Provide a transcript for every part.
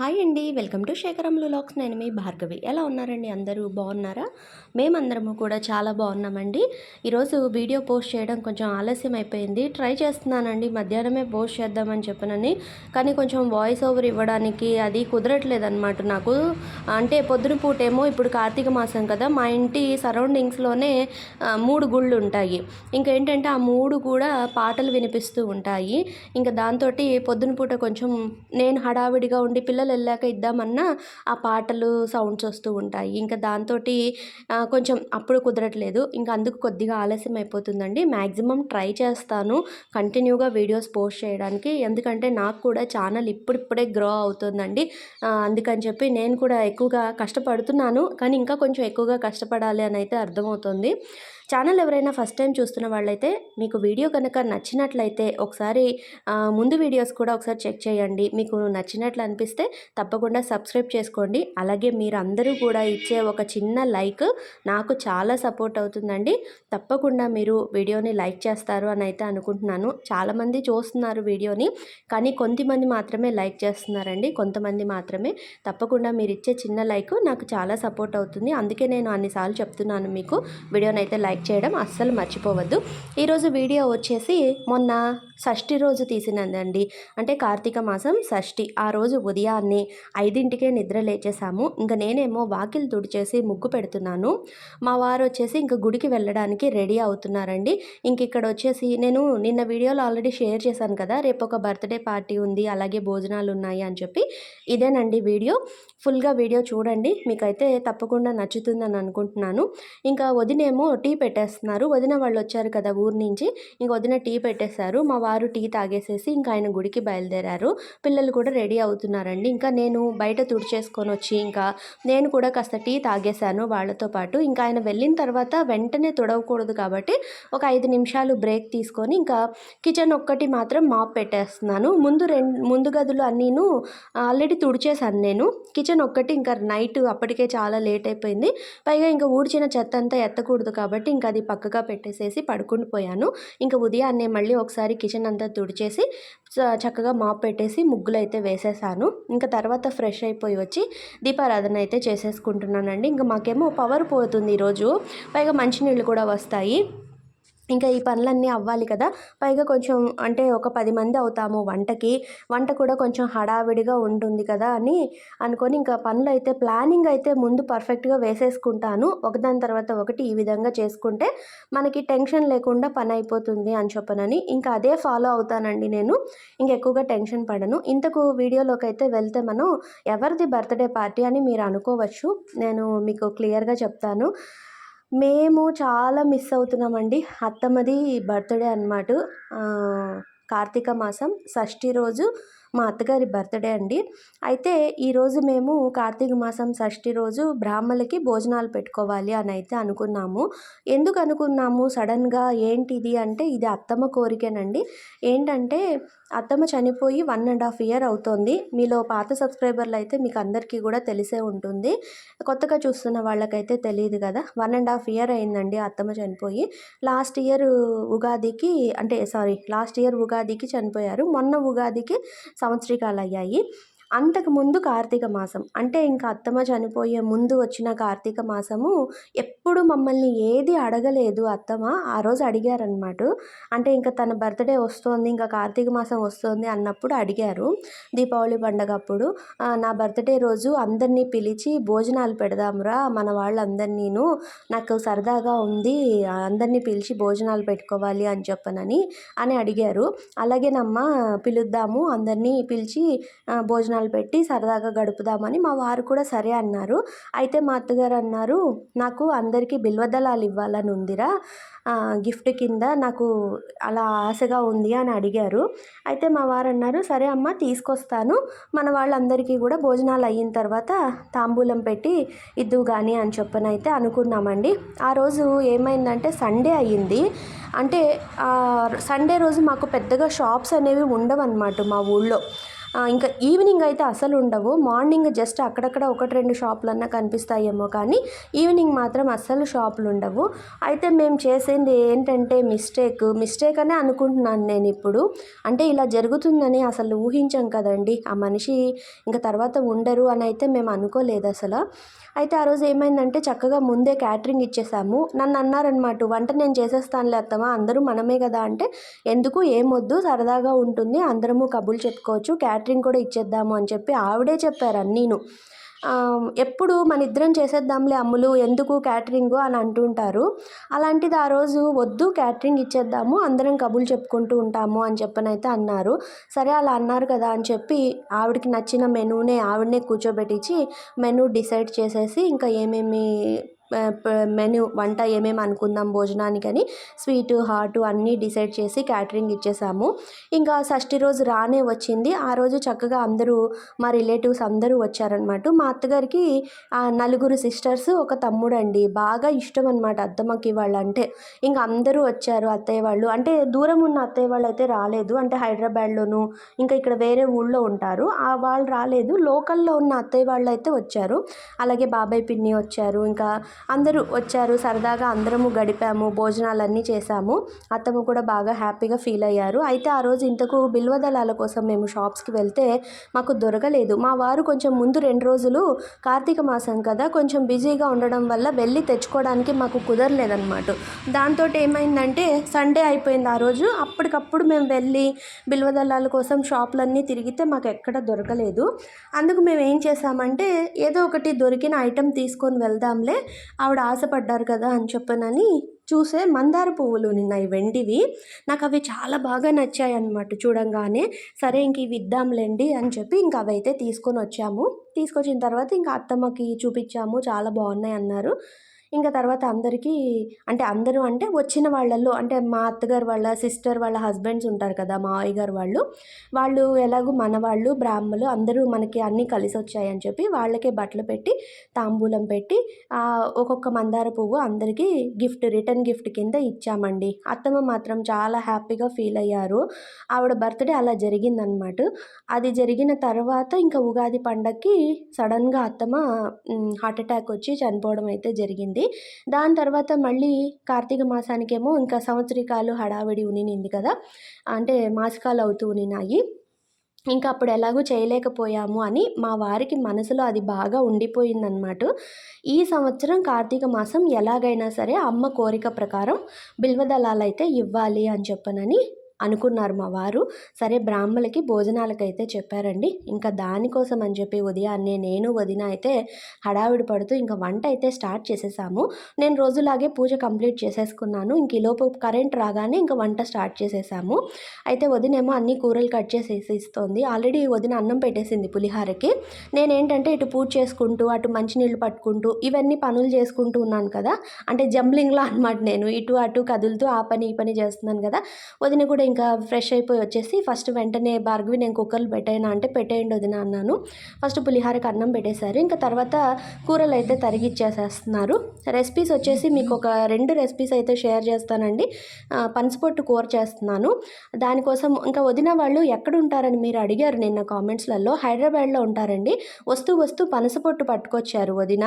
Hi అండి. Welcome to శేఖరంలో lakhs నేను మీ భార్గవి. ఎలా ఉన్నారండి అందరూ? బాగున్నారా? మేమందరము కూడా చాలా బాగున్నామండి. ఈరోజు వీడియో పోస్ట్ చేయడం కొంచెం ఆలస్యం అయిపోయింది. ట్రై చేస్తున్నానండి. మధ్యాహ్నమే పోస్ట్ చేద్దామని చెప్పనని. కానీ కొంచెం వాయిస్ ఓవర్ ఇవ్వడానికి అది కుదరట్లేదన్నమాట నాకు. అంటే పొద్దున పూటేమో ఇప్పుడు కార్తీక మాసం కదా. మా ఇంటి సరౌండింగ్స్లోనే మూడు గుళ్ళు ఉంటాయి. ఇంకేంటంటే ఆ మూడు కూడా పాటలు వినిపిస్తూ ఉంటాయి. ఇంకా దాంతో పొద్దున పూట కొంచెం నేను హడావిడిగా ఉండి పిల్లలు వెళ్ళాక ఇద్దామన్నా ఆ పాటలు సౌండ్స్ వస్తూ ఉంటాయి. ఇంకా దాంతో కొంచెం అప్పుడు కుదరట్లేదు. ఇంకా అందుకు కొద్దిగా ఆలస్యం అయిపోతుందండి మ్యాక్సిమం ట్రై చేస్తాను కంటిన్యూగా వీడియోస్ పోస్ట్ చేయడానికి. ఎందుకంటే నాకు కూడా ఛానల్ ఇప్పుడిప్పుడే గ్రో అవుతుందండి. అందుకని చెప్పి నేను కూడా ఎక్కువగా కష్టపడుతున్నాను. కానీ ఇంకా కొంచెం ఎక్కువగా కష్టపడాలి అని అయితే అర్థమవుతుంది. ఛానల్ ఎవరైనా ఫస్ట్ టైం చూస్తున్న వాళ్ళైతే మీకు వీడియో కనుక నచ్చినట్లయితే ఒకసారి ముందు వీడియోస్ కూడా ఒకసారి చెక్ చేయండి. మీకు నచ్చినట్లు అనిపిస్తే తప్పకుండా సబ్స్క్రైబ్ చేసుకోండి. అలాగే మీరు అందరూ కూడా ఇచ్చే ఒక చిన్న లైక్ నాకు చాలా సపోర్ట్ అవుతుందండి. తప్పకుండా మీరు వీడియోని లైక్ చేస్తారు అని అయితే అనుకుంటున్నాను. చాలామంది చూస్తున్నారు వీడియోని కానీ కొంతమంది మాత్రమే లైక్ చేస్తున్నారండి. కొంతమంది మాత్రమే. తప్పకుండా మీరు ఇచ్చే చిన్న లైక్ నాకు చాలా సపోర్ట్ అవుతుంది. అందుకే నేను అన్నిసార్లు చెప్తున్నాను మీకు. వీడియోని అయితే లైక్ చేయడం అస్సలు మర్చిపోవద్దు. ఈరోజు వీడియో వచ్చేసి మొన్న షష్ఠి రోజు తీసినదండి. అంటే కార్తీక మాసం షష్ఠి. ఆ రోజు ఉదయాన్నే ఐదింటికే నిద్ర లేచేసాము ఇంకా నేనేమో వాకిలు తుడిచేసి ముగ్గు పెడుతున్నాను. మా వారు వచ్చేసి ఇంకా గుడికి వెళ్ళడానికి రెడీ అవుతున్నారండి. ఇంక ఇక్కడ వచ్చేసి నేను నిన్న వీడియోలో ఆల్రెడీ షేర్ చేశాను కదా రేపు ఒక బర్త్డే పార్టీ ఉంది అలాగే భోజనాలు ఉన్నాయి అని చెప్పి. ఇదేనండి వీడియో. ఫుల్గా వీడియో చూడండి. మీకైతే తప్పకుండా నచ్చుతుందని అనుకుంటున్నాను. ఇంకా వదినేమో టీ పెట్టేస్తున్నారు. వదిన వాళ్ళు వచ్చారు కదా ఊరు నుంచి. ఇంక వదిన టీ పెట్టేశారు. మా వారు టీ తాగేసేసి ఇంకా ఆయన గుడికి బయలుదేరారు. పిల్లలు కూడా రెడీ అవుతున్నారండి. ఇంకా నేను బయట తుడిచేసుకొని వచ్చి ఇంకా నేను కూడా కాస్త టీ తాగేశాను వాళ్ళతో పాటు. ఇంకా ఆయన వెళ్ళిన తర్వాత వెంటనే తుడవకూడదు కాబట్టి ఒక ఐదు నిమిషాలు బ్రేక్ తీసుకొని ఇంకా కిచెన్ ఒక్కటి మాత్రం మాప్ పెట్టేస్తున్నాను. ముందు రెండు ముందు గదులు అన్నీను ఆల్రెడీ తుడిచేశాను నేను. కిచెన్ ఒక్కటి ఇంకా నైట్ అప్పటికే చాలా లేట్ అయిపోయింది. పైగా ఇంకా ఊడ్చిన చెత్త అంతా ఎత్తకూడదు కాబట్టి ఇంకా అది పక్కగా పెట్టేసేసి పడుకుని పోయాను. ఇంకా ఉదయాన్నే మళ్ళీ ఒకసారి కిచెన్ అంతా తుడిచేసి చ- చక్కగా మాప్ పెట్టేసి ముగ్గులు అయితే వేసేసాను. ఇంకా తర్వాత ఫ్రెష్ అయిపోయి వచ్చి దీపారాధన అయితే చేసేసుకుంటున్నానండి. ఇంకా మాకేమో పవర్ పోతుంది ఈరోజు. పైగా మంచినీళ్ళు కూడా వస్తాయి. ఇంకా ఈ పనులన్నీ అవ్వాలి కదా. పైగా కొంచెం అంటే ఒక పది మంది అవుతాము వంటకి. వంట కూడా కొంచెం హడావిడిగా ఉంటుంది కదా అని అనుకొని ఇంకా పనులు అయితే ప్లానింగ్ అయితే ముందు పర్ఫెక్ట్గా వేసేసుకుంటాను. ఒకదాని తర్వాత ఒకటి ఈ విధంగా చేసుకుంటే మనకి టెన్షన్ లేకుండా పని అయిపోతుంది అని చెప్పనని ఇంకా అదే ఫాలో అవుతానండి నేను. ఇంకా ఎక్కువగా టెన్షన్ పడను. ఇంతకు వీడియోలోకి అయితే వెళ్తే మనం ఎవరిది బర్త్డే పార్టీ అని మీరు అనుకోవచ్చు. నేను మీకు క్లియర్గా చెప్తాను. మేము చాలా మిస్ అవుతున్నామండి. అత్తమ్మది బర్త్డే అన్నమాట. కార్తీక మాసం షష్ఠి రోజు మా అత్తగారి బర్త్డే అండి. అయితే ఈరోజు మేము కార్తీక మాసం షష్ఠి రోజు బ్రాహ్మలకి భోజనాలు పెట్టుకోవాలి అని అయితే అనుకున్నాము. ఎందుకు అనుకున్నాము? సడన్గా ఏంటిది అంటే ఇది అత్తమ్మ కోరికేనండి. ఏంటంటే అత్తమ్మ చనిపోయి వన్ అండ్ హాఫ్ ఇయర్ అవుతోంది. మీలో పాత సబ్స్క్రైబర్లు అయితే మీకు అందరికీ కూడా తెలిసే ఉంటుంది. కొత్తగా చూస్తున్న వాళ్ళకైతే తెలియదు కదా. వన్ అండ్ హాఫ్ ఇయర్ అయిందండి అత్తమ్మ చనిపోయి. లాస్ట్ ఇయర్ ఉగాదికి అంటే సారీ లాస్ట్ ఇయర్ ఉగాదికి చనిపోయారు. మొన్న ఉగాదికి సంవత్సరికాలు అయ్యాయి. అంతకు ముందు కార్తీక మాసం. అంటే ఇంకా అత్తమ్మ చనిపోయే ముందు వచ్చిన కార్తీక మాసము ఎప్పుడు మమ్మల్ని ఏది అడగలేదు అత్తమ్మ. ఆ రోజు అడిగారనమాట అంటే ఇంకా తన బర్త్డే వస్తోంది ఇంకా కార్తీక మాసం వస్తుంది అన్నప్పుడు అడిగారు. దీపావళి పండగ అప్పుడు నా బర్త్డే రోజు అందరినీ పిలిచి భోజనాలు పెడదాంరా మన వాళ్ళందరినీను. నాకు సరదాగా ఉంది అందరినీ పిలిచి భోజనాలు పెట్టుకోవాలి అని చెప్పనని అని అడిగారు. అలాగేనమ్మా పిలుద్దాము అందరినీ పిలిచి భోజనాలు భోజనాలు పెట్టి సరదాగా గడుపుదామని మా వారు కూడా సరే అన్నారు. అయితే మా అత్తగారు అన్నారు నాకు అందరికీ బిల్వదళాలు ఇవ్వాలని ఉందిరా. గిఫ్ట్ కింద నాకు అలా ఆశగా ఉంది అని అడిగారు. అయితే మా వారు అన్నారు సరే అమ్మ తీసుకొస్తాను. మన వాళ్ళందరికీ కూడా భోజనాలు అయిన తర్వాత తాంబూలం పెట్టి ఇద్దు కానీ అని చెప్పనైతే అనుకున్నామండి. ఆ రోజు ఏమైందంటే సండే అయ్యింది. అంటే సండే రోజు మాకు పెద్దగా షాప్స్ అనేవి ఉండవన్నమాట మా ఊళ్ళో. ఇంకా ఈవినింగ్ అయితే అసలు ఉండవు. మార్నింగ్ జస్ట్ అక్కడక్కడ ఒకటి రెండు షాపులన్నా కనిపిస్తాయేమో కానీ ఈవినింగ్ మాత్రం అస్సలు షాపులు ఉండవు. అయితే మేము చేసేది ఏంటంటే మిస్టేక్. మిస్టేక్ అనే అనుకుంటున్నాను నేను ఇప్పుడు. అంటే ఇలా జరుగుతుందని అసలు ఊహించాం కదండి. ఆ మనిషి ఇంకా తర్వాత ఉండరు అని అయితే మేము అనుకోలేదు అసలు. అయితే ఆ రోజు ఏమైందంటే చక్కగా ముందే క్యాటరింగ్ ఇచ్చేసాము. నన్ను అన్నారనమాట వంట నేను చేసేస్తానులే అత్తమా అందరూ మనమే కదా అంటే ఎందుకు? ఏమొద్దు సరదాగా ఉంటుంది అందరము కబుర్లు చెప్పుకోవచ్చు క్యాటరింగ్ కూడా ఇచ్చేద్దాము అని చెప్పి ఆవిడే చెప్పారు అన్నీను. ఎప్పుడు మన ఇద్దరం చేసేద్దాంలే అమ్ములు ఎందుకు క్యాటరింగ్ అని అంటుంటారు. అలాంటిది ఆ రోజు వద్దు క్యాటరింగ్ ఇచ్చేద్దాము అందరం కబుల్ చెప్పుకుంటూ ఉంటాము అని చెప్పనైతే అన్నారు. సరే అలా అన్నారు కదా అని చెప్పి ఆవిడకి నచ్చిన మెనూనే ఆవిడనే కూర్చోబెట్టించి మెనూ డిసైడ్ చేసేసి ఇంకా ఏమేమి మెనూ వంట ఏమేమి అనుకుందాం భోజనానికని స్వీటు హాటు అన్నీ డిసైడ్ చేసి క్యాటరింగ్ ఇచ్చేసాము. ఇంకా షష్ఠి రోజు రానే వచ్చింది. ఆ రోజు చక్కగా అందరూ మా రిలేటివ్స్ అందరూ వచ్చారనమాట మా అత్తగారికి నలుగురు సిస్టర్స్ ఒక తమ్ముడు అండి బాగా ఇష్టం అనమాట అత్తమ్మకి వాళ్ళంటే. ఇంకా అందరూ వచ్చారు అత్తయ్య వాళ్ళు. అంటే దూరం ఉన్న అత్తయ్య వాళ్ళు అయితే రాలేదు. అంటే హైదరాబాద్లోను ఇంకా ఇక్కడ వేరే ఊళ్ళో ఉంటారు. ఆ వాళ్ళు రాలేదు. లోకల్లో ఉన్న అత్తయ్య వాళ్ళు అయితే వచ్చారు. అలాగే బాబాయ్ పిన్ని వచ్చారు. ఇంకా అందరూ వచ్చారు సరదాగా అందరము గడిపాము భోజనాలన్నీ చేశాము. అత్తమ్మ కూడా బాగా హ్యాపీగా ఫీల్ అయ్యారు. అయితే ఆ రోజు ఇంతకు బిల్వదళాల కోసం మేము షాప్స్కి వెళ్తే మాకు దొరకలేదు. మా వారు కొంచెం ముందు రెండు రోజులు కార్తీక మాసం కదా కొంచెం బిజీగా ఉండడం వల్ల వెళ్ళి తెచ్చుకోవడానికి మాకు కుదరలేదన్నమాట. దాంతో ఏమైందంటే సండే అయిపోయింది ఆ రోజు. అప్పటికప్పుడు మేము వెళ్ళి బిల్వదళాల కోసం షాపులన్నీ తిరిగితే మాకు ఎక్కడ దొరకలేదు. అందుకు మేము ఏం చేసామంటే ఏదో ఒకటి దొరికిన ఐటెం తీసుకొని వెళ్దాంలే. ఆవిడ ఆశపడ్డారు కదా అని చెప్పనని చూసే మందార పువ్వులు ఉన్నాయి వెండివి. నాకు అవి చాలా బాగా నచ్చాయి అన్నమాట చూడంగానే. సరే ఇంక ఇవి ఇద్దాంలేండి అని చెప్పి ఇంకా అవి అయితే తీసుకొని వచ్చాము. తీసుకొచ్చిన తర్వాత ఇంకా అత్తమ్మకి చూపించాము చాలా బాగున్నాయి అన్నారు. ఇంకా తర్వాత అందరికీ అంటే అందరూ అంటే వచ్చిన వాళ్ళల్లో అంటే మా అత్తగారు వాళ్ళ సిస్టర్ వాళ్ళ హస్బెండ్స్ ఉంటారు కదా మా మావయ్య గారు వాళ్ళు వాళ్ళు ఎలాగో మన వాళ్ళు బ్రాహ్మలు అందరూ మనకి అన్నీ కలిసి వచ్చాయని చెప్పి వాళ్ళకే బట్టలు పెట్టి తాంబూలం పెట్టి ఒక్కొక్క మందార పువ్వు అందరికీ గిఫ్ట్ రిటర్న్ గిఫ్ట్ కింద ఇచ్చామండి. అత్తమ్మ మాత్రం చాలా హ్యాపీగా ఫీల్ అయ్యారు. ఆవిడ బర్త్డే అలా జరిగిందనమాట అది జరిగిన తర్వాత ఇంకా ఉగాది పండగకి సడన్గా అత్తమ్మ హార్ట్ అటాక్ వచ్చి చనిపోవడం అయితే జరిగింది. దాని తర్వాత మళ్ళీ కార్తీక మాసానికేమో ఇంకా సంవత్సరికాలు హడావిడి ఉనినింది కదా. అంటే మాసికాలు అవుతూ ఉనినాయి. ఇంకా అప్పుడు ఎలాగూ చేయలేకపోయాము అని మా వారికి మనసులో అది బాగా ఉండిపోయిందనమాట ఈ సంవత్సరం కార్తీక మాసం ఎలాగైనా సరే అమ్మ కోరిక ప్రకారం బిల్వదళాలు అయితే ఇవ్వాలి అని చెప్పనని అనుకున్నారు మా వారు. సరే బ్రాహ్మలకి భోజనాలకైతే చెప్పారండి. ఇంకా దానికోసం అని చెప్పి ఉదయాన్నే నేను వదిన అయితే హడావిడి పడుతూ ఇంకా వంట అయితే స్టార్ట్ చేసేసాము. నేను రోజులాగే పూజ కంప్లీట్ చేసేసుకున్నాను. ఇంక ఈలోపు కరెంట్ రాగానే ఇంకా వంట స్టార్ట్ చేసేసాము. అయితే వదినేమో అన్ని కూరలు కట్ చేసేసి ఇస్తోంది. ఆల్రెడీ వదిన అన్నం పెట్టేసింది పులిహారకి. నేనేంటంటే ఇటు పూజ చేసుకుంటూ అటు మంచినీళ్ళు పట్టుకుంటూ ఇవన్నీ పనులు చేసుకుంటూ ఉన్నాను కదా. అంటే జంబ్లింగ్లో అనమాట నేను. ఇటు అటు కదులుతూ ఆ పని ఈ పని చేస్తున్నాను కదా. వదిన కూడా ఇంకా ఫ్రెష్ అయిపోయి వచ్చేసి ఫస్ట్ వెంటనే భార్గవి నేను కుక్కర్లు పెట్టేయనా అంటే పెట్టేయండి వదిన అన్నాను. ఫస్ట్ పులిహారకి అన్నం పెట్టేశారు. ఇంకా తర్వాత కూరలు అయితే తరిగిచ్చేసేస్తున్నారు. రెసిపీస్ వచ్చేసి మీకు ఒక రెండు రెసిపీస్ అయితే షేర్ చేస్తానండి. పనసపొట్టు కూర చేస్తున్నాను. దానికోసం ఇంకా వదిన వాళ్ళు ఎక్కడ ఉంటారని మీరు అడిగారు నిన్న కామెంట్స్లలో. హైదరాబాద్లో ఉంటారండి. వస్తూ వస్తూ పనసపొట్టు పట్టుకొచ్చారు వదిన.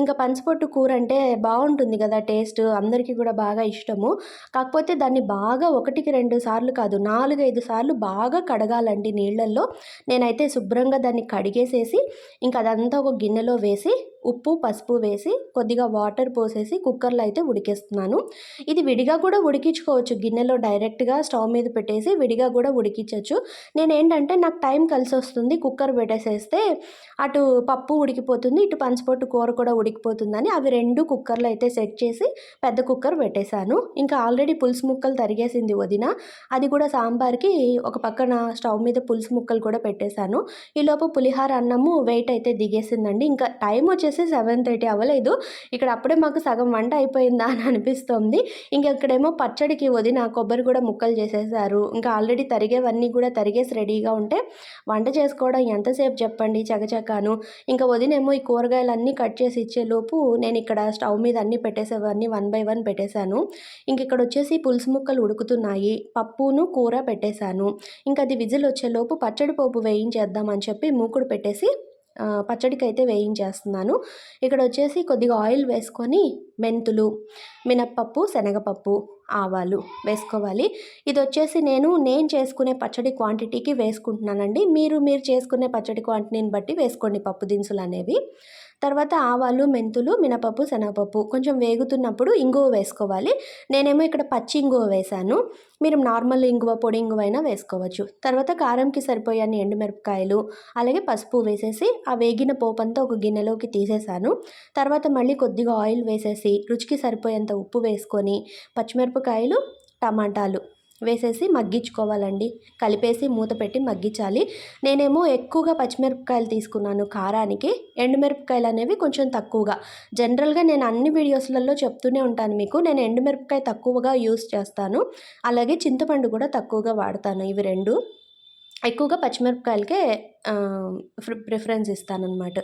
ఇంకా పనసపొట్టు కూర అంటే బాగుంటుంది కదా టేస్ట్ అందరికీ కూడా బాగా ఇష్టము. కాకపోతే దాన్ని బాగా ఒకటికి రెండు సార్లు కాదు నాలుగైదు సార్లు బాగా కడగాలండి నీళ్ళల్లో. నేనైతే శుభ్రంగా దాన్ని కడిగేసేసి ఇంకా అదంతా ఒక గిన్నెలో వేసి ఉప్పు పసుపు వేసి కొద్దిగా వాటర్ పోసేసి కుక్కర్లో అయితే ఉడికిస్తున్నాను. ఇది విడిగా కూడా ఉడికించుకోవచ్చు. గిన్నెలో డైరెక్ట్గా స్టవ్ మీద పెట్టేసి విడిగా కూడా ఉడికించవచ్చు నేను ఏంటంటే నాకు టైం కలిసి వస్తుంది కుక్కర్ పెట్టేసేస్తే అటు పప్పు ఉడికిపోతుంది ఇటు పంచిపొట్టు కూర కూడా ఉడికిపోతుందని అవి రెండు కుక్కర్లో అయితే సెట్ చేసి పెద్ద కుక్కర్ పెట్టేశాను. ఇంకా ఆల్రెడీ పులుసు ముక్కలు తరిగేసింది వదిన. అది కూడా సాంబార్కి ఒక పక్కన స్టవ్ మీద పులుసు ముక్కలు కూడా పెట్టేశాను. ఈలోపు పులిహార అన్నము వెయిట్ అయితే దిగేసిందండి. ఇంకా టైం వచ్చేసి వచ్చేసి సెవెన్ థర్టీ అవ్వలేదు. ఇక్కడ అప్పుడే మాకు సగం వంట అయిపోయిందా అని అనిపిస్తుంది. ఇంకా ఇక్కడేమో పచ్చడికి వదిన కొబ్బరి కూడా ముక్కలు చేసేసారు. ఇంకా ఆల్రెడీ తరిగేవన్నీ కూడా తరిగేసి రెడీగా ఉంటే వంట చేసుకోవడం ఎంతసేపు చెప్పండి చకచకాను. ఇంకా వదినేమో ఈ కూరగాయలన్నీ కట్ చేసి ఇచ్చేలోపు నేను ఇక్కడ స్టవ్ మీద అన్నీ పెట్టేసేవన్నీ వన్ బై వన్ పెట్టేశాను. ఇంక ఇక్కడ వచ్చేసి పులుసు ముక్కలు ఉడుకుతున్నాయి. పప్పును కూర పెట్టేశాను. ఇంకా అది విజిల్ వచ్చేలోపు పచ్చడి పోపు వేయించేద్దామని చెప్పి మూకుడు పెట్టేసి పచ్చడికి అయితే వేయించేస్తున్నాను. ఇక్కడ వచ్చేసి కొద్దిగా ఆయిల్ వేసుకొని మెంతులు మినప్పప్పు శనగపప్పు ఆవాలు వేసుకోవాలి. ఇది వచ్చేసి నేను నేను చేసుకునే పచ్చడి క్వాంటిటీకి వేసుకుంటున్నానండి. మీరు మీరు చేసుకునే పచ్చడి క్వాంటిటీని బట్టి వేసుకోండి పప్పు దినుసులు అనేవి. తర్వాత ఆవాలు మెంతులు మినపప్పు శనగపప్పు కొంచెం వేగుతున్నప్పుడు ఇంగువ వేసుకోవాలి. నేనేమో ఇక్కడ పచ్చి ఇంగువ వేశాను. మీరు నార్మల్ ఇంగువ పొడి ఇంగువ అయినా వేసుకోవచ్చు. తర్వాత కారంకి సరిపోయే ఎండుమిరపకాయలు అలాగే పసుపు వేసేసి ఆ వేగిన పోపంతా ఒక గిన్నెలోకి తీసేసాను తర్వాత మళ్ళీ కొద్దిగా ఆయిల్ వేసేసి రుచికి సరిపోయేంత ఉప్పు వేసుకొని పచ్చిమిరపకాయలు టమాటాలు వేసేసి మగ్గించుకోవాలండి. కలిపేసి మూత పెట్టి మగ్గించాలి. నేనేమో ఎక్కువగా పచ్చిమిరపకాయలు తీసుకున్నాను కారానికి. ఎండుమిరపకాయలు అనేవి కొంచెం తక్కువగా. జనరల్గా నేను అన్ని వీడియోస్లలో చెప్తూనే ఉంటాను మీకు. నేను ఎండుమిరపకాయ తక్కువగా యూస్ చేస్తాను. అలాగే చింతపండు కూడా తక్కువగా వాడతాను ఇవి రెండు. ఎక్కువగా పచ్చిమిరపకాయలకే ప్రి ప్రిఫరెన్స్ ఇస్తానన్నమాట.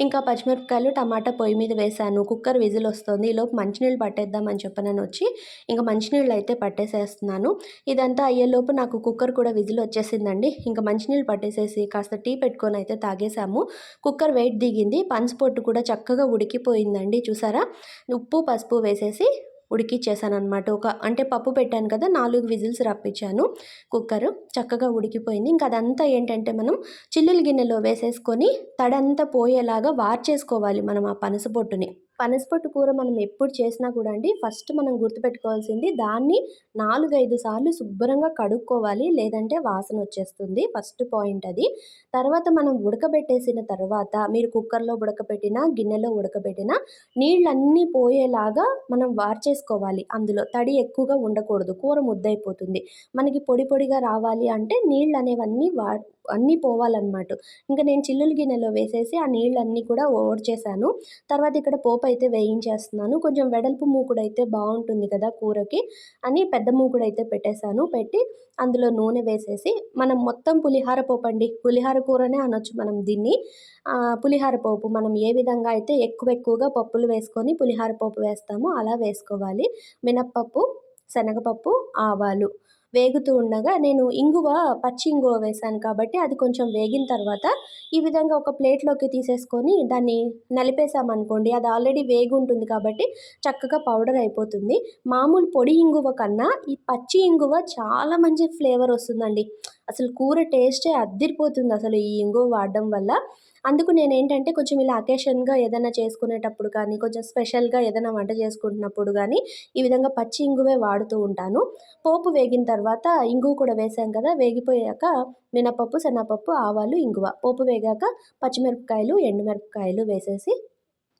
ఇంకా పచ్చిమిరపకాయలు టమాటా పొయ్యి మీద వేసాను కుక్కర్ విజిల్ వస్తుంది ఈలోపు మంచినీళ్ళు పట్టేద్దామని చెప్పనని వచ్చి ఇంకా మంచినీళ్ళు అయితే పట్టేసేస్తున్నాను. ఇదంతా అయ్యేలోపు నాకు కుక్కర్ కూడా విజిల్ వచ్చేసిందండి ఇంకా మంచినీళ్ళు పట్టేసేసి కాస్త టీ పెట్టుకొని అయితే తాగేసాము కుక్కర్ వెయిట్ దిగింది పనస పొట్టు కూడా చక్కగా ఉడికిపోయిందండి చూసారా? ఉప్పు పసుపు వేసేసి అనమాట ఒక అంటే పప్పు పెట్టాను కదా నాలుగు విజిల్స్ రప్పించాను కుక్కర్. చక్కగా ఉడికిపోయింది. ఇంకా అదంతా ఏంటంటే మనం చిల్లుల గిన్నెలో వేసేసుకొని తడంతా పోయేలాగా వార్చేసుకోవాలి మనం ఆ పనసపొట్టుని పనసపొట్టు కూర మనం ఎప్పుడు చేసినా కూడా అండి ఫస్ట్ మనం గుర్తుపెట్టుకోవాల్సింది దాన్ని నాలుగైదు సార్లు శుభ్రంగా కడుక్కోవాలి లేదంటే వాసన వచ్చేస్తుంది ఫస్ట్ పాయింట్ అది. తర్వాత మనం ఉడకబెట్టేసిన తర్వాత మీరు కుక్కర్లో ఉడకబెట్టినా గిన్నెలో ఉడకబెట్టినా నీళ్ళన్నీ పోయేలాగా మనం వార్చేసుకోవాలి. అందులో తడి ఎక్కువగా ఉండకూడదు కూర ముద్దయిపోతుంది. మనకి పొడి పొడిగా రావాలి అంటే నీళ్ళు అనేవన్నీ వా అన్నీ పోవాలన్నమాట. ఇంకా నేను చిల్లుల గిన్నెలో వేసేసి ఆ నీళ్ళన్నీ కూడా ఓడ్చేసాను తర్వాత ఇక్కడ పోపు అయితే వేయించేస్తున్నాను. కొంచెం వెడల్పు మూకుడు అయితే బాగుంటుంది కదా కూరకి అని పెద్ద మూకుడు అయితే పెట్టేశాను. పెట్టి అందులో నూనె వేసేసి మనం మొత్తం పులిహార పోపు అండి పులిహార కూరనే అనొచ్చు మనం దీన్ని. పులిహార పోపు మనం ఏ విధంగా అయితే ఎక్కువ ఎక్కువగా పప్పులు వేసుకొని పులిహార పోపు వేస్తామో అలా వేసుకోవాలి. మినప్పప్పు శనగపప్పు ఆవాలు. వేగుతూ ఉండగా నేను ఇంగువ పచ్చి ఇంగువ వేశాను కాబట్టి అది కొంచెం వేగిన తర్వాత ఈ విధంగా ఒక ప్లేట్లోకి తీసేసుకొని దాన్ని నలిపేసామనుకోండి అది ఆల్రెడీ వేగి ఉంటుంది కాబట్టి చక్కగా పౌడర్ అయిపోతుంది. మామూలు పొడి ఇంగువ కన్నా ఈ పచ్చి ఇంగువ చాలా మంచి ఫ్లేవర్ వస్తుందండి. అసలు కూర టేస్టే అద్దిరిపోతుంది అసలు ఈ ఇంగువ వాడడం వల్ల. అందుకు నేను ఏంటంటే కొంచెం ఇలా అకేషన్గా ఏదైనా చేసుకునేటప్పుడు కానీ కొంచెం స్పెషల్గా ఏదైనా వంట చేసుకుంటున్నప్పుడు కానీ ఈ విధంగా పచ్చి ఇంగువే వాడుతూ ఉంటాను. పోపు వేగిన తర్వాత ఇంగువ కూడా వేసాం కదా వేగిపోయాక మినపప్పు శనగపప్పు ఆవాలు ఇంగువ. పోపు వేగాక పచ్చిమిరపకాయలు ఎండుమిరపకాయలు వేసేసి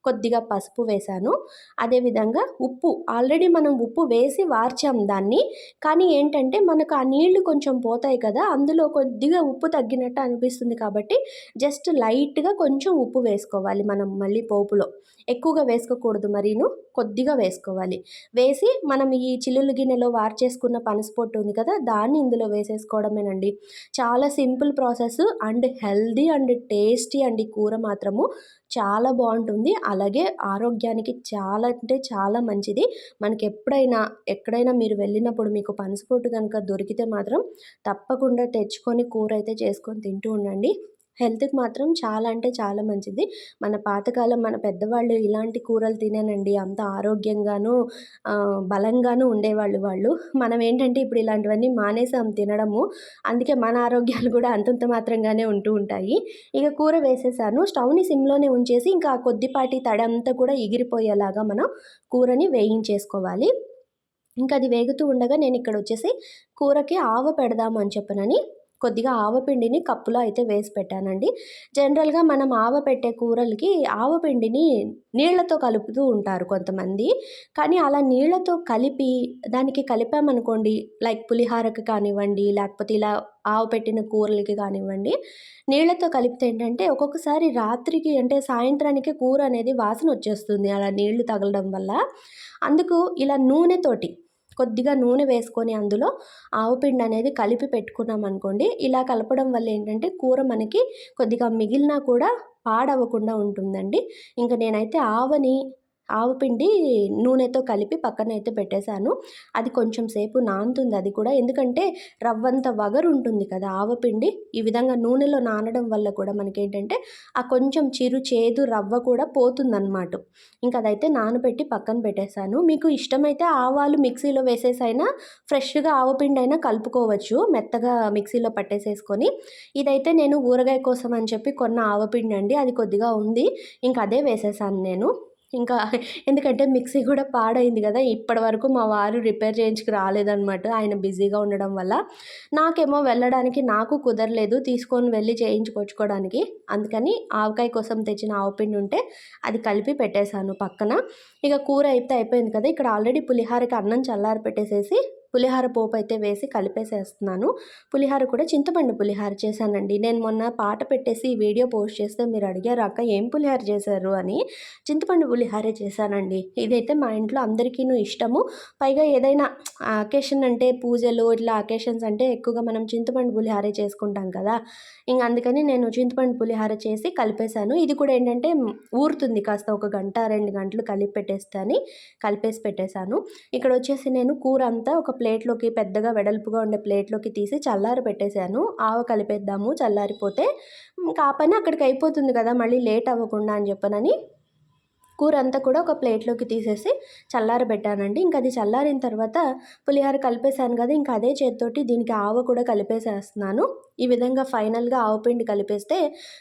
కొద్దిగా పసుపు వేశాను. అదేవిధంగా ఉప్పు ఆల్రెడీ మనం ఉప్పు వేసి వార్చాం దాన్ని. కానీ ఏంటంటే మనకు ఆ నీళ్ళు కొంచెం పోతాయి కదా అందులో కొద్దిగా ఉప్పు తగ్గినట్టు అనిపిస్తుంది కాబట్టి జస్ట్ లైట్గా కొంచెం ఉప్పు వేసుకోవాలి మనం మళ్ళీ పోపులో. ఎక్కువగా వేసుకోకూడదు మరీను కొద్దిగా వేసుకోవాలి. వేసి మనం ఈ చిల్లులు గిన్నెలో వార్చేసుకున్న పనసపొట్టు ఉంది కదా దాన్ని ఇందులో వేసేసుకోవడమేనండి. చాలా simple process and healthy and tasty అండి కూర మాత్రము. చాలా బాగుంటుంది. అలాగే ఆరోగ్యానికి చాలా అంటే చాలా మంచిది. మనకి ఎప్పుడైనా ఎక్కడైనా మీరు వెళ్ళినప్పుడు మీకు పనసపొట్టు కనుక దొరికితే మాత్రం తప్పకుండా తెచ్చుకొని కూర అయితే చేసుకొని తింటూ ఉండండి. హెల్త్కి మాత్రం చాలా అంటే చాలా మంచిది. మన పాతకాలం మన పెద్దవాళ్ళు ఇలాంటి కూరలు తినేనండి. అంత ఆరోగ్యంగాను బలంగాను ఉండేవాళ్ళు వాళ్ళు. మనం ఏంటంటే ఇప్పుడు ఇలాంటివన్నీ మానేసాం తినడము. అందుకే మన ఆరోగ్యాలు కూడా అంతంత మాత్రంగానే ఉంటూ ఉంటాయి. ఇక కూర వేసేసాను. స్టవ్ని సిమ్లోనే ఉంచేసి ఇంకా కొద్దిపాటి తడి అంతా కూడా ఎగిరిపోయేలాగా మనం కూరని వేయించేసుకోవాలి. ఇంకా అది వేగుతూ ఉండగా నేను ఇక్కడ వచ్చేసి కూరకి ఆవ పెడదాము అని చెప్పనని కొద్దిగా ఆవపిండిని కప్పులో అయితే వేసి పెట్టానండి. జనరల్గా మనం ఆవ పెట్టే కూరలకి ఆవపిండిని నీళ్ళతో కలుపుతూ ఉంటారు కొంతమంది. కానీ అలా నీళ్ళతో కలిపి దానికి కలిపామనుకోండి లైక్ పులిహారకి కానివ్వండి లేకపోతే ఇలా ఆవు పెట్టిన కూరలకి కానివ్వండి నీళ్ళతో కలిపితే ఏంటంటే ఒక్కొక్కసారి రాత్రికి అంటే సాయంత్రానికి కూర అనేది వాసన వచ్చేస్తుంది అలా నీళ్ళు తగలడం వల్ల. అందుకు ఇలా నూనెతోటి కొద్దిగా నూనె వేసుకొని అందులో ఆవుపిండి అనేది కలిపి పెట్టుకున్నాం అనుకోండి. ఇలా కలపడం వల్ల ఏంటంటే కూర మనకి కొద్దిగా మిగిలినా కూడా పాడవకుండా ఉంటుందండి. ఇంకా నేనైతే ఆవని ఆవపిండి నూనెతో కలిపి పక్కన అయితే పెట్టేశాను. అది కొంచెం సేపు నానుతుంది అది కూడా. ఎందుకంటే రవ్వంత వగరు ఉంటుంది కదా ఆవపిండి ఈ విధంగా నూనెలో నానడం వల్ల కూడా మనకి ఏంటంటే ఆ కొంచెం చిరు చేదు రవ్వ కూడా పోతుందన్నమాట. ఇంకా అదైతే నానబెట్టి పక్కన పెట్టేశాను. మీకు ఇష్టమైతే ఆవాలు మిక్సీలో వేసేసైనా ఫ్రెష్గా ఆవపిండి అయినా కలుపుకోవచ్చు. మెత్తగా మిక్సీలో పట్టేసేసుకొని. ఇదైతే నేను ఊరగాయ కోసం అని చెప్పి కొన్న ఆవపిండి అండి. అది కొద్దిగా ఉంది. ఇంకా అదే వేసేసాను నేను. ఇంకా ఎందుకంటే మిక్సీ కూడా పాడైంది కదా ఇప్పటి వరకు మా వారు రిపేర్ చేయించుకు రాలేదన్నమాట. ఆయన బిజీగా ఉండడం వల్ల. నాకేమో వెళ్ళడానికి నాకు కుదరలేదు తీసుకొని వెళ్ళి చేయించుకొచ్చుకోవడానికి. అందుకని ఆవకాయ కోసం తెచ్చిన ఆవపిండి ఉంటే అది కలిపి పెట్టేశాను పక్కన. ఇక కూర అయితే అయిపోయింది కదా ఇక్కడ ఆల్రెడీ పులిహారకి అన్నం చల్లారి పెట్టేసేసి పులిహార పోపు అయితే వేసి కలిపేసేస్తున్నాను. పులిహార కూడా చింతపండు పులిహార చేశానండి. నేను మొన్న పాట పెట్టేసి వీడియో పోస్ట్ చేస్తే మీరు అడిగారు అక్క ఏం పులిహార చేశారు? అని. చింతపండు పులిహారే చేశానండి. ఇదైతే మా ఇంట్లో అందరికీ ఇష్టము. పైగా ఏదైనా అకేషన్ అంటే పూజలు ఇట్లా అకేషన్స్ అంటే ఎక్కువగా మనం చింతపండు పులిహారే చేసుకుంటాం కదా. ఇంక అందుకని నేను చింతపండు పులిహార చేసి కలిపేశాను. ఇది కూడా ఏంటంటే ఊరుతుంది కాస్త ఒక గంట రెండు గంటలు కలిపి పెట్టేస్తాను కలిపేసి పెట్టేశాను. ఇక్కడ వచ్చేసి నేను కూర అంతా ఒక ప్లేట్లోకి పెద్దగా వెడల్పుగా ఉండే ప్లేట్లోకి తీసి చల్లారి పెట్టేశాను. ఆవ కలిపేద్దాము చల్లారిపోతే ఇంకా ఆ పని అక్కడికి అయిపోతుంది కదా మళ్ళీ లేట్ అవ్వకుండా అని చెప్పనని కూర అంతా కూడా ఒక ప్లేట్లోకి తీసేసి చల్లారబెట్టానండి ఇంకా అది చల్లారిన తర్వాత పులిహోర కలిపేశాను కదా ఇంకా అదే చేతితోటి దీనికి ఆవ కూడా కలిపేసేస్తున్నాను. ఈ విధంగా ఫైనల్గా ఆవపిండి కలిపేస్తే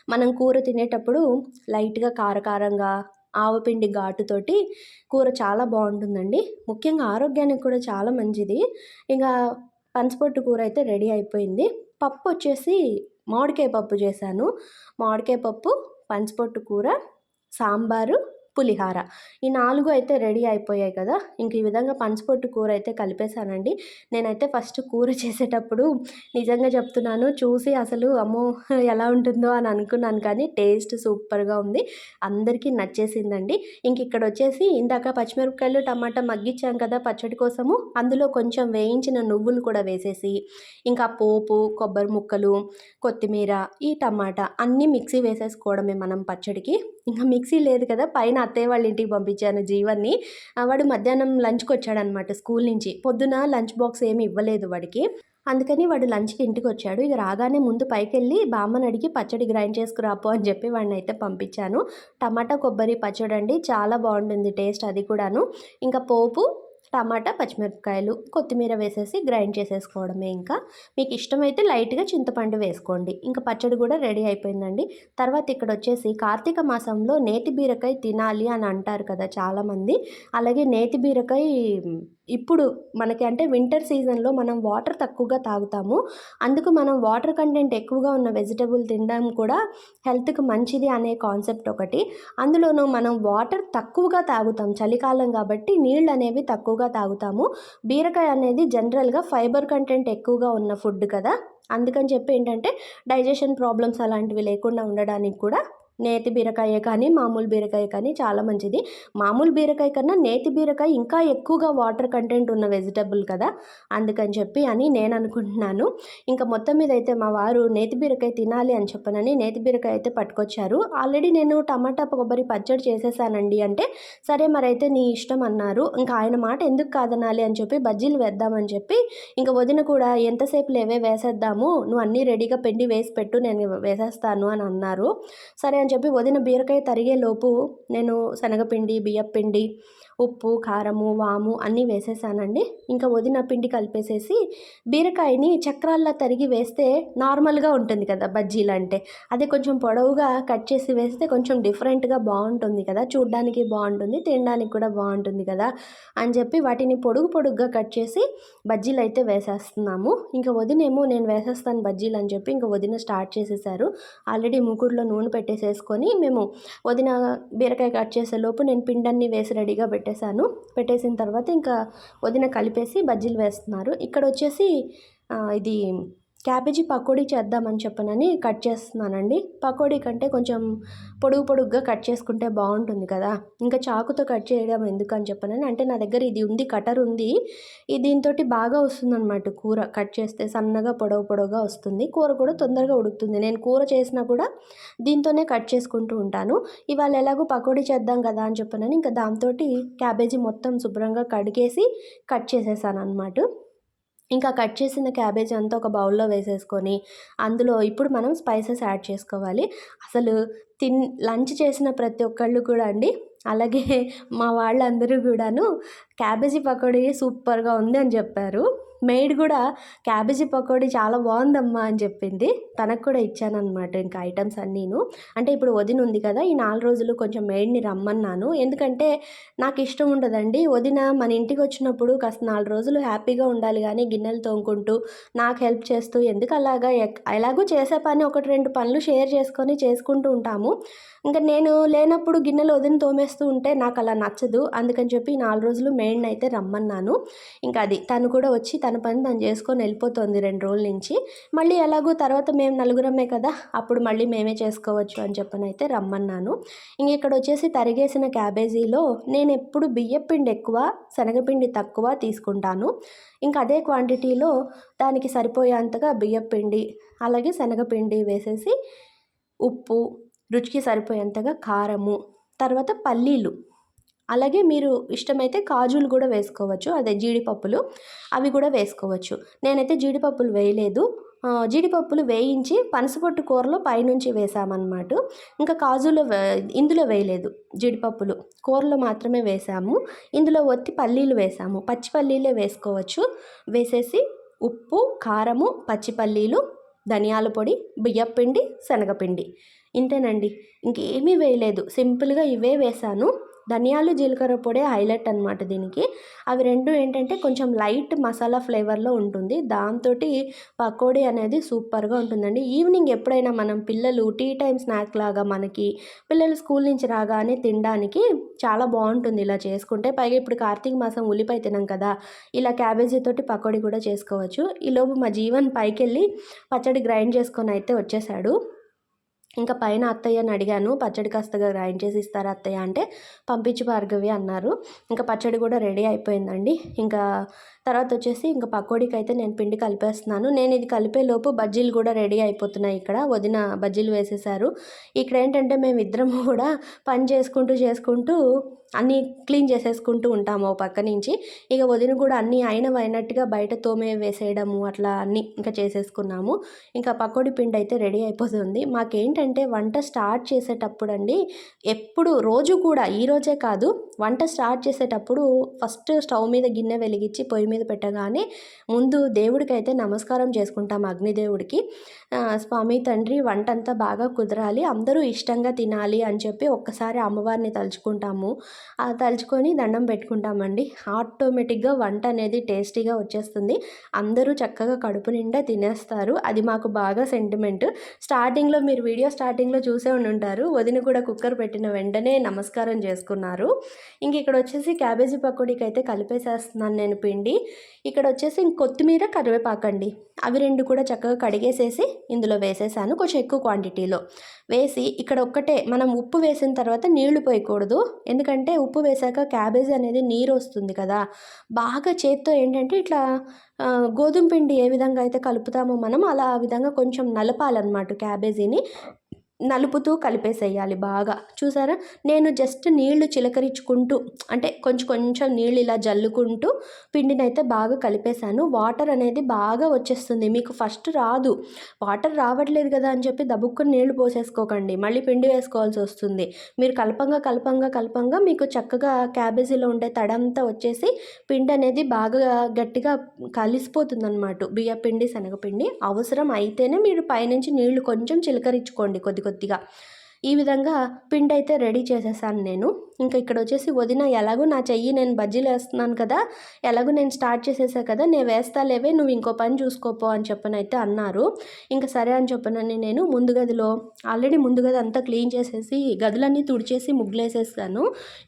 మనం కూర తినేటప్పుడు లైట్గా కారకారంగా ఆవపిండి ఘాటుతోటి కూర చాలా బాగుంటుందండి. ముఖ్యంగా ఆరోగ్యానికి కూడా చాలా మంచిది. ఇంకా పంచపొట్టు కూర అయితే రెడీ అయిపోయింది. పప్పు వచ్చేసి మామిడికాయ పప్పు చేశాను. మామిడికాయ పప్పు పనసపొట్టు కూర సాంబారు పులిహార. ఈ నాలుగు అయితే రెడీ అయిపోయాయి కదా. ఇంక ఈ విధంగా పంచిపొట్టు కూర అయితే కలిపేశానండి. నేనైతే ఫస్ట్ కూర చేసేటప్పుడు నిజంగా చెప్తున్నాను చూసి అసలు అమ్మో ఎలా ఉంటుందో అని అనుకున్నాను కానీ టేస్ట్ సూపర్గా ఉంది. అందరికీ నచ్చేసిందండి. ఇంక ఇక్కడ వచ్చేసి ఇందాక పచ్చిమిరపకాయలు టమాటా మగ్గించాం కదా పచ్చడి కోసము. అందులో కొంచెం వేయించిన నువ్వులు కూడా వేసేసి ఇంకా పోపు కొబ్బరి ముక్కలు కొత్తిమీర ఈ టమాటా అన్నీ మిక్సీ వేసేసుకోవడమే మనం పచ్చడికి. ఇంకా మిక్సీ లేదు కదా పైన అత్తయ్య వాళ్ళ ఇంటికి పంపించాను జీవన్ని. వాడు మధ్యాహ్నం లంచ్కి వచ్చాడనమాట స్కూల్ నుంచి. పొద్దున లంచ్ బాక్స్ ఏమి ఇవ్వలేదు వాడికి. అందుకని వాడు లంచ్కి ఇంటికి వచ్చాడు. ఇక రాగానే ముందు పైకి వెళ్ళి బామ్మని అడిగి పచ్చడి గ్రైండ్ చేసుకురాపో అని చెప్పి వాడిని అయితే పంపించాను. టమాటా కొబ్బరి పచ్చడి అండి చాలా బాగుంటుంది టేస్ట్ అది కూడాను. ఇంకా పోపు టమాటా పచ్చిమిరపకాయలు కొత్తిమీర వేసేసి గ్రైండ్ చేసేసుకోవడమే ఇంకా. మీకు ఇష్టమైతే లైట్గా చింతపండు వేసుకోండి. ఇంకా పచ్చడి కూడా రెడీ అయిపోయిందండి. తర్వాత ఇక్కడ వచ్చేసి కార్తీక మాసంలో నేతి బీరకాయ తినాలి అని అంటారు కదా చాలామంది. అలాగే నేతి బీరకాయ ఇప్పుడు మనకి అంటే వింటర్ సీజన్లో మనం వాటర్ తక్కువగా తాగుతాము. అందుకు మనం వాటర్ కంటెంట్ ఎక్కువగా ఉన్న వెజిటబుల్ తినడం కూడా హెల్త్కి మంచిది అనే కాన్సెప్ట్ ఒకటి. అందులోనూ మనం వాటర్ తక్కువగా తాగుతాం చలికాలం కాబట్టి నీళ్ళు అనేవి తక్కువగా తాగుతాము. బీరకాయ అనేది జనరల్గా ఫైబర్ కంటెంట్ ఎక్కువగా ఉన్న ఫుడ్ కదా. అందుకని చెప్పి ఏంటంటే డైజెషన్ ప్రాబ్లమ్స్ అలాంటివి లేకుండా ఉండడానికి కూడా నేతి బీరకాయ కానీ మామూలు బీరకాయ కానీ చాలా మంచిది. మామూలు బీరకాయ కన్నా నేతి బీరకాయ ఇంకా ఎక్కువగా వాటర్ కంటెంట్ ఉన్న వెజిటబుల్ కదా అందుకని చెప్పి అని నేను అనుకుంటున్నాను ఇంకా మొత్తం మీద అయితే మా వారు నేతి బీరకాయ తినాలి అని చెప్పనని నేతి బీరకాయ అయితే పట్టుకొచ్చారు. ఆల్రెడీ నేను టమాటా కొబ్బరి పచ్చడి చేసేసానండి అంటే సరే మరైతే నీ ఇష్టం అన్నారు. ఇంకా ఆయన మాట ఎందుకు కాదనాలి అని చెప్పి బజ్జీలు వేద్దామని చెప్పి ఇంకా వదిన కూడా ఎంతసేపు లేవే వేసేద్దాము నువ్వు అన్నీ రెడీగా పిండి వేసి పెట్టు నేను వేసేస్తాను అని అన్నారు. సరే అని చెప్పి వదిన బీరకాయ తరిగే లోపు నేను శనగపిండి బియ్యపిండి ఉప్పు కారము వాము అన్నీ వేసేసానండి. ఇంకా వదిన పిండి కలిపేసేసి బీరకాయని చక్రాల్లా తరిగి వేస్తే నార్మల్గా ఉంటుంది కదా బజ్జీలు అంటే అదే కొంచెం పొడవుగా కట్ చేసి వేస్తే కొంచెం డిఫరెంట్గా బాగుంటుంది కదా. చూడ్డానికి బాగుంటుంది తినడానికి కూడా బాగుంటుంది కదా అని చెప్పి వాటిని పొడుగు పొడుగ్గా కట్ చేసి బజ్జీలు అయితే వేసేస్తున్నాము. ఇంకా వదినేమో నేను వేసేస్తాను బజ్జీలు అని చెప్పి ఇంకా వదిన స్టార్ట్ చేసేసారు. ఆల్రెడీ ముగ్గురులో నూనె పెట్టేసేసుకొని మేము వదిన బీరకాయ కట్ చేసే లోపు నేను పిండన్ని వేసి రెడీగా పెట్టేశాను. పెట్టేసిన తర్వాత ఇంకా వదిన కలిపేసి బజ్జీలు వేస్తున్నారు. ఇక్కడ వచ్చేసి ఇది క్యాబేజీ పకోడీ చేద్దామని చెప్పనని కట్ చేస్తున్నానండి. పకోడీ కంటే కొంచెం పొడుగు పొడుగ్గా కట్ చేసుకుంటే బాగుంటుంది కదా. ఇంకా చాకుతో కట్ చేయడం ఎందుకు అని చెప్పనని అంటే నా దగ్గర ఇది ఉంది కటర్ ఉంది. ఇది దీంతో బాగా వస్తుందన్నమాట కూర. కట్ చేస్తే సన్నగా పొడవు పొడవుగా వస్తుంది. కూర కూడా తొందరగా ఉడుకుతుంది. నేను కూర చేసినా కూడా దీంతోనే కట్ చేసుకుంటూ ఉంటాను. ఇవాళ ఎలాగో పకోడీ చేద్దాం కదా అని చెప్పనని ఇంకా దాంతో క్యాబేజీ మొత్తం శుభ్రంగా కడిగేసి కట్ చేసేసాను అనమాట ఇంకా కట్ చేసిన క్యాబేజ్ అంతా ఒక బౌల్లో వేసేసుకొని అందులో ఇప్పుడు మనం స్పైసెస్ యాడ్ చేసుకోవాలి. అసలు తిన్ లంచ్ చేసిన ప్రతి ఒక్కళ్ళు కూడా అండి అలాగే మా వాళ్ళందరూ కూడాను క్యాబేజీ పకోడీ సూపర్గా ఉంది అని చెప్పారు. మెయిడ్ కూడా క్యాబేజీ పకోడీ చాలా బాగుందమ్మా అని చెప్పింది. తనకు కూడా ఇచ్చానమాట ఇంకా ఐటమ్స్ అన్నీను. అంటే ఇప్పుడు వదిన ఉంది కదా ఈ నాలుగు రోజులు కొంచెం మెయిడ్ని రమ్మన్నాను. ఎందుకంటే నాకు ఇష్టం ఉండదండి. వదిన మన ఇంటికి వచ్చినప్పుడు కాస్త నాలుగు రోజులు హ్యాపీగా ఉండాలి కానీ గిన్నెలు తోముకుంటూ నాకు హెల్ప్ చేస్తూ ఎందుకు అలాగా ఎలాగూ ఎలాగో చేసే పని ఒకటి రెండు పనులు షేర్ చేసుకొని చేసుకుంటూ ఉంటాము. ఇంకా నేను లేనప్పుడు గిన్నెలు వదిన తోమేస్తూ ఉంటే నాకు అలా నచ్చదు. అందుకని చెప్పి నాలుగు రోజులు మెయిడ్ని అయితే రమ్మన్నాను. ఇంకా అది తను కూడా వచ్చి తన పని తను చేసుకొని వెళ్ళిపోతుంది రెండు రోజుల నుంచి. మళ్ళీ ఎలాగో తర్వాత మేము నలుగురమే కదా అప్పుడు మళ్ళీ మేమే చేసుకోవచ్చు అని చెప్పని అయితే రమ్మన్నాను. ఇంక ఇక్కడ వచ్చేసి తరిగేసిన క్యాబేజీలో నేను ఎప్పుడు బియ్యపిండి ఎక్కువ శనగపిండి తక్కువ తీసుకుంటాను. ఇంకా అదే క్వాంటిటీలో దానికి సరిపోయేంతగా బియ్యపిండి అలాగే శనగపిండి వేసేసి ఉప్పు రుచికి సరిపోయేంతగా కారము తర్వాత పల్లీలు. అలాగే మీరు ఇష్టమైతే కాజులు కూడా వేసుకోవచ్చు అదే జీడిపప్పులు అవి కూడా వేసుకోవచ్చు. నేనైతే జీడిపప్పులు వేయలేదు. జీడిపప్పులు వేయించి పనసపొట్టు కూరలో పైనుంచి వేసామన్నమాట. ఇంకా కాజులు వే- ఇందులో వేయలేదు జీడిపప్పులు. కూరలో మాత్రమే వేసాము. ఇందులో ఒత్తి పల్లీలు వేసాము. పచ్చి పల్లీలే వేసుకోవచ్చు. వేసేసి ఉప్పు కారము పచ్చి పల్లీలు ధనియాల పొడి బియ్యపిండి శనగపిండి. ఇంతేనండి. ఇంకేమీ వేయలేదు. సింపుల్గా ఇవే వేసాను. ధనియాలు జీలకర్ర పొడే హైలైట్ అనమాట దీనికి. అవి రెండు ఏంటంటే కొంచెం లైట్ మసాలా ఫ్లేవర్లో ఉంటుంది. దాంతో పకోడీ అనేది సూపర్గా ఉంటుందండి. ఈవినింగ్ ఎప్పుడైనా మనం పిల్లలు టీ టైం స్నాక్ లాగా మనకి పిల్లలు స్కూల్ నుంచి రాగానే తినడానికి చాలా బాగుంటుంది ఇలా చేసుకుంటే. పైగా ఇప్పుడు కార్తీక మాసం ఉల్లిపాయ తినాం కదా ఇలా క్యాబేజీ తోటి పకోడీ కూడా చేసుకోవచ్చు. ఈలోపు మా జీవన్ పైకి వెళ్ళి పచ్చడి గ్రైండ్ చేసుకొని అయితే వచ్చేసాడు. ఇంకా పైన అత్తయ్యని అడిగాను పచ్చడి కాస్తగా గ్రైండ్ చేసి ఇస్తారా అత్తయ్య అంటే పంపించి భార్గవి అన్నారు. ఇంకా పచ్చడి కూడా రెడీ అయిపోయిందండి. ఇంకా తర్వాత వచ్చేసి ఇంకా పకోడీకి అయితే నేను పిండి కలిపేస్తున్నాను. నేను ఇది కలిపే లోపు బజ్జీలు కూడా రెడీ అయిపోతున్నాయి ఇక్కడ. వదిన బజ్జీలు వేసేసారు. ఇక్కడ ఏంటంటే మేము ఇద్దరం కూడా పని చేసుకుంటూ చేసుకుంటూ అన్నీ క్లీన్ చేసేసుకుంటూ ఉంటాము ఓ పక్క నుంచి. ఇక వదిన కూడా అన్నీ అయినవి అయినట్టుగా బయట తోమే వేసేయడము అట్లా అన్నీ ఇంకా చేసేసుకున్నాము. ఇంకా పకోడీ పిండి అయితే రెడీ అయిపోతుంది. మాకేంటంటే వంట స్టార్ట్ చేసేటప్పుడు అండి ఎప్పుడు రోజు కూడా ఈ రోజే కాదు వంట స్టార్ట్ చేసేటప్పుడు ఫస్ట్ స్టవ్ మీద గిన్నె వెలిగించి పొయ్యి మీద పెట్టగానే ముందు దేవుడికి అయితే నమస్కారం చేసుకుంటాం అగ్నిదేవుడికి. స్వామి తండ్రి వంట అంతా బాగా కుదరాలి అందరూ ఇష్టంగా తినాలి అని చెప్పి ఒక్కసారి అమ్మవారిని తలుచుకుంటాము. ఆ తలుచుకొని దండం పెట్టుకుంటామండి. ఆటోమేటిక్గా వంట అనేది టేస్టీగా వచ్చేస్తుంది. అందరూ చక్కగా కడుపు నిండా తినేస్తారు. అది మాకు బాగా సెంటిమెంట్. స్టార్టింగ్లో మీరు వీడియో స్టార్టింగ్లో చూసే ఉండి ఉంటారు. వదిన కూడా కుక్కర్ పెట్టిన వెంటనే నమస్కారం చేసుకున్నారు. ఇంక ఇక్కడ వచ్చేసి క్యాబేజీ పకోడీకి అయితే కలిపేసేస్తున్నాను నేను పిండి. ఇక్కడ వచ్చేసి ఇంక కొత్తిమీర కరివేపాకండి. అవి రెండు కూడా చక్కగా కడిగేసేసి ఇందులో వేసేసాను కొంచెం ఎక్కువ క్వాంటిటీలో వేసి ఇక్కడ ఒక్కటే మనం ఉప్పు వేసిన తర్వాత నీళ్ళు పోయకూడదు. ఎందుకంటే ఉప్పు వేసాక క్యాబేజ్ అనేది నీరు వస్తుంది కదా. బాగా చేత్తో ఏంటంటే ఇట్లా గోధుమ పిండి ఏ విధంగా అయితే కలుపుతామో మనం అలా ఆ విధంగా కొంచెం నలపాలన్నమాట క్యాబేజీని నలుపుతూ కలిపేసేయాలి బాగా. చూసారా? నేను జస్ట్ నీళ్ళు చిలకరించుకుంటూ అంటే కొంచెం కొంచెం నీళ్ళు ఇలా జల్లుకుంటూ పిండిని అయితే బాగా కలిపేశాను. వాటర్ అనేది బాగా వచ్చేస్తుంది. మీకు ఫస్ట్ రాదు. వాటర్ రావట్లేదు కదా అని చెప్పి దబుక్కుని నీళ్ళు పోసేసుకోకండి. మళ్ళీ పిండి వేసుకోవాల్సి వస్తుంది. మీరు కలపంగా కలపంగా కలపంగా మీకు చక్కగా క్యాబేజీలో ఉండే తడంతా వచ్చేసి పిండి అనేది బాగా గట్టిగా కలిసిపోతుంది అనమాట బియ్య పిండి శనగపిండి అవసరం అయితేనే మీరు పైనుంచి నీళ్ళు కొంచెం చిలకరించుకోండి కొద్ది కొద్దిగా. ఈ విధంగా పిండి అయితే రెడీ చేసేసాను నేను. ఇంకా ఇక్కడ వచ్చేసి వదిన ఎలాగో నా చెయ్యి నేను బజ్జీలు వేస్తున్నాను కదా ఎలాగో నేను స్టార్ట్ చేసేసా కదా నేను వేస్తాలేవే నువ్వు ఇంకో పని చూసుకోపో అని చెప్పని అయితే అన్నారు. ఇంకా సరే అని చెప్పనని నేను ముందు గదిలో ఆల్రెడీ ముందు గది అంతా క్లీన్ చేసేసి గదులన్నీ తుడిచేసి ముగ్గులేసేసాను.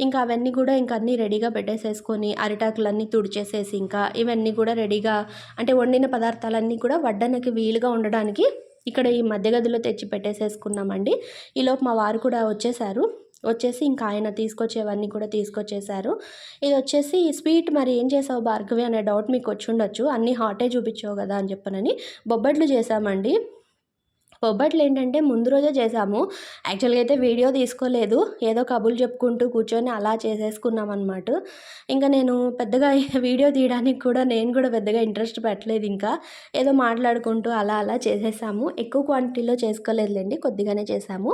ఇంకా అవన్నీ కూడా ఇంకా అన్నీ రెడీగా పెట్టేసేసుకొని అరిటాకులన్నీ తుడిచేసేసి ఇంకా ఇవన్నీ కూడా రెడీగా అంటే వండిన పదార్థాలన్నీ కూడా వడ్డానికి వీలుగా ఉండడానికి ఇక్కడ ఈ మధ్య గదిలో తెచ్చి పెట్టేసేసుకున్నామండి. ఈలోపు మా వారు కూడా వచ్చేసారు. వచ్చేసి ఇంకా ఆయన తీసుకొచ్చేవన్నీ కూడా తీసుకొచ్చేసారు. ఇది వచ్చేసి స్వీట్ మరి ఏం చేసావు భార్గవి అనే డౌట్ మీకు వచ్చి ఉండొచ్చు. అన్నీ హాటే చూపించావు కదా అని చెప్పనని బొబ్బట్లు చేసామండి. బొబ్బట్లు ఏంటంటే ముందు రోజే చేసాము యాక్చువల్గా అయితే వీడియో తీసుకోలేదు. ఏదో కబుర్లు చెప్పుకుంటూ కూర్చొని అలా చేసేసుకున్నాం అనమాట ఇంకా నేను పెద్దగా వీడియో తీయడానికి కూడా నేను కూడా పెద్దగా ఇంట్రెస్ట్ పెట్టలేదు ఇంకా. ఏదో మాట్లాడుకుంటూ అలా అలా చేసేసాము. ఎక్కువ క్వాంటిటీలో చేసుకోలేదులేండి కొద్దిగానే చేసాము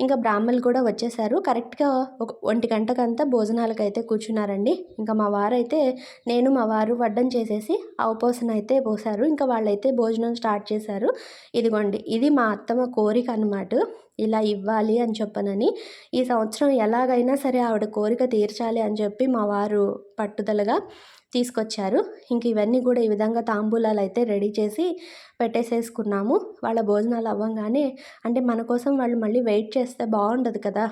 ఇంకా బ్రాహ్మణులు కూడా వచ్చేసారు. కరెక్ట్గా ఒక ఒంటి గంటకంతా భోజనాలకు అయితే కూర్చున్నారండి. ఇంకా మా వారైతే నేను మా వారు వడ్డం చేసేసి అవపోసన అయితే పోసారు. ఇంకా వాళ్ళైతే భోజనం స్టార్ట్ చేశారు. ఇదిగోండి ఇది మా అత్తమ్మ కోరిక అనమాట ఇలా ఇవ్వాలి అని చెప్పనని. ఈ సంవత్సరం ఎలాగైనా సరే ఆవిడ కోరిక తీర్చాలి అని చెప్పి మా వారు పట్టుదలగా తీసుకొచ్చారు. ఇంక ఇవన్నీ కూడా ఈ విధంగా తాంబూలాలు అయితే రెడీ చేసి పెట్టేసేసుకున్నాము. వాళ్ళ భోజనాలు అవ్వగానే అంటే మన కోసం వాళ్ళు మళ్ళీ వెయిట్ చేస్తే బాగుండదు కదా.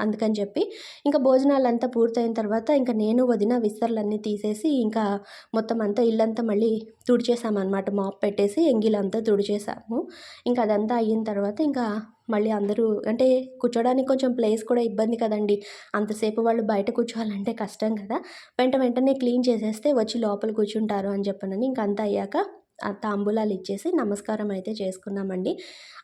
అందుకని చెప్పి ఇంకా భోజనాలు అంతా పూర్తయిన తర్వాత ఇంకా నేను వదిన విస్తర్లన్నీ తీసేసి ఇంకా మొత్తం అంతా ఇల్లంతా మళ్ళీ తుడిచేసామన్నమాట మాప్ పెట్టేసి ఎంగిలంతా తుడిచేసాము. ఇంకా అదంతా అయిన తర్వాత ఇంకా మళ్ళీ అందరూ అంటే కూర్చోడానికి కొంచెం ప్లేస్ కూడా ఇబ్బంది కదండి. అంతసేపు వాళ్ళు బయట కూర్చోవాలంటే కష్టం కదా. వెంట వెంటనే క్లీన్ చేసేస్తే వచ్చి లోపల కూర్చుంటారు అని చెప్పనని ఇంక అంతా అయ్యాక తాంబూలాలు ఇచ్చేసి నమస్కారం అయితే చేసుకున్నామండి.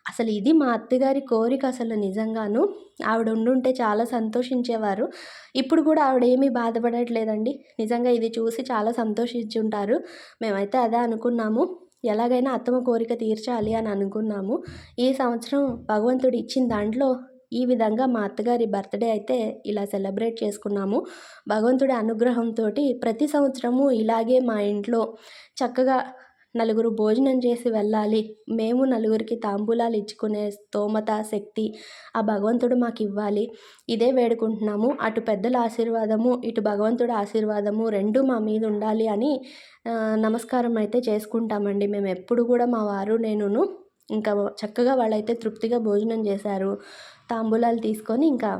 అసలు ఇది మా అత్తగారి కోరిక అసలు నిజంగాను. ఆవిడ ఉండుంటే చాలా సంతోషించేవారు. ఇప్పుడు కూడా ఆవిడ ఏమీ బాధపడట్లేదండి. నిజంగా ఇది చూసి చాలా సంతోషించుంటారు. మేమైతే అదే అనుకున్నాము. ఎలాగైనా అత్తమ్మ కోరిక తీర్చాలి అని అనుకున్నాము. ఈ సంవత్సరం భగవంతుడు ఇచ్చిన దాంట్లో ఈ విధంగా మా అత్తగారి బర్త్డే అయితే ఇలా సెలబ్రేట్ చేసుకున్నాము. భగవంతుడి అనుగ్రహంతో ప్రతి సంవత్సరము ఇలాగే మా ఇంట్లో చక్కగా నలుగురు భోజనం చేసి వెళ్ళాలి. మేము నలుగురికి తాంబూలాలు ఇచ్చుకునే స్తోమత శక్తి ఆ భగవంతుడు మాకు ఇవ్వాలి ఇదే వేడుకుంటున్నాము. అటు పెద్దల ఆశీర్వాదము ఇటు భగవంతుడి ఆశీర్వాదము రెండు మా మీద ఉండాలి అని నమస్కారం అయితే చేసుకుంటామండి. మేము ఎప్పుడు కూడా మా వారు నేనును ఇంకా చక్కగా వాళ్ళైతే తృప్తిగా భోజనం చేశారు. తాంబూలాలు తీసుకొని ఇంకా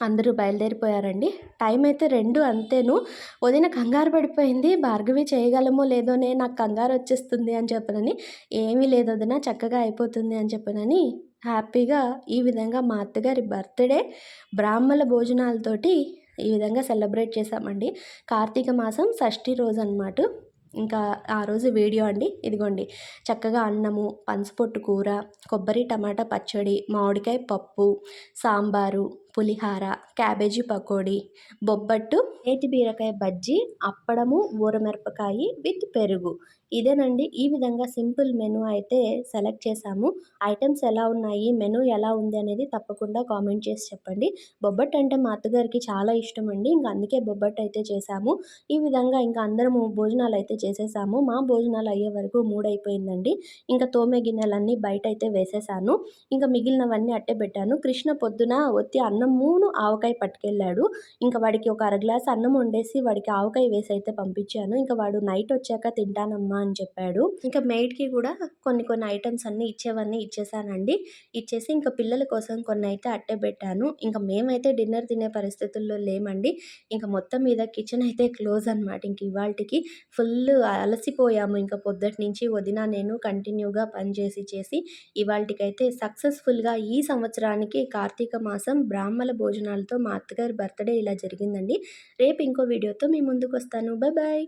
అందరూ బయలుదేరిపోయారండి. టైం అయితే రెండు అంతేను. వదిన కంగారు పడిపోయింది. భార్గవి చేయగలమో లేదోనే నాకు కంగారు వచ్చేస్తుంది అని చెప్పనని ఏమీ లేదు వదిన చక్కగా అయిపోతుంది అని చెప్పనని హ్యాపీగా ఈ విధంగా మా అత్తగారి బర్త్డే బ్రాహ్మణ భోజనాలతోటి ఈ విధంగా సెలబ్రేట్ చేసామండి కార్తీక మాసం షష్ఠి రోజు అనమాట ఇంకా ఆ రోజు వీడియో అండి. ఇదిగోండి. చక్కగా అన్నము పనసపొట్టు కూర కొబ్బరి టమాటా పచ్చడి మామిడికాయ పప్పు సాంబారు పులిహార క్యాబేజీ పకోడీ బొబ్బట్టు నేతి బీరకాయ బజ్జీ అప్పడము ఊరమిరపకాయ విత్ పెరుగు. ఇదేనండి. ఈ విధంగా సింపుల్ మెనూ అయితే సెలెక్ట్ చేశాము. ఐటమ్స్ ఎలా ఉన్నాయి? మెనూ ఎలా ఉంది అనేది తప్పకుండా కామెంట్ చేసి చెప్పండి. బొబ్బట్టు అంటే మా అత్తగారికి చాలా ఇష్టం అండి ఇంకా అందుకే బొబ్బట్టు అయితే చేశాము. ఈ విధంగా ఇంకా అందరము భోజనాలు అయితే చేసేసాము. మా భోజనాలు అయ్యే వరకు మూడైపోయిందండి. ఇంకా తోమే గిన్నెలన్నీ బయట అయితే వేసేసాను. ఇంకా మిగిలినవన్నీ అట్టే పెట్టాను. కృష్ణ పొద్దున ఒత్తి అన్నమును ఆవకాయ పట్టుకెళ్ళాడు. ఇంకా వాడికి ఒక అర గ్లాస్ అన్నం వండేసి వాడికి ఆవకాయ వేసి అయితే పంపించాను. ఇంకా వాడు నైట్ వచ్చాక తింటానమ్మా అని చెప్పాడు. ఇంకా మెయిడ్కి కూడా కొన్ని కొన్ని ఐటమ్స్ అన్నీ ఇచ్చేవన్నీ ఇచ్చేసానండి. ఇచ్చేసి ఇంకా పిల్లల కోసం కొన్ని అయితే అట్టే పెట్టాను. ఇంకా మేమైతే డిన్నర్ తినే పరిస్థితుల్లో లేమండి. ఇంకా మొత్తం మీద కిచెన్ అయితే క్లోజ్ అనమాట ఇంక ఇవాళకి ఫుల్ అలసిపోయాము. ఇంకా పొద్దుటి నుంచి వదిన నేను కంటిన్యూగా పనిచేసి చేసి ఇవాళకైతే సక్సెస్ఫుల్గా ఈ సంవత్సరానికి కార్తీక మాసం బ్రాహ్మణ భోజనాలతో మా అత్తగారి బర్త్డే ఇలా జరిగిందండి. రేపు ఇంకో వీడియోతో మీ ముందుకు వస్తాను. Bye bye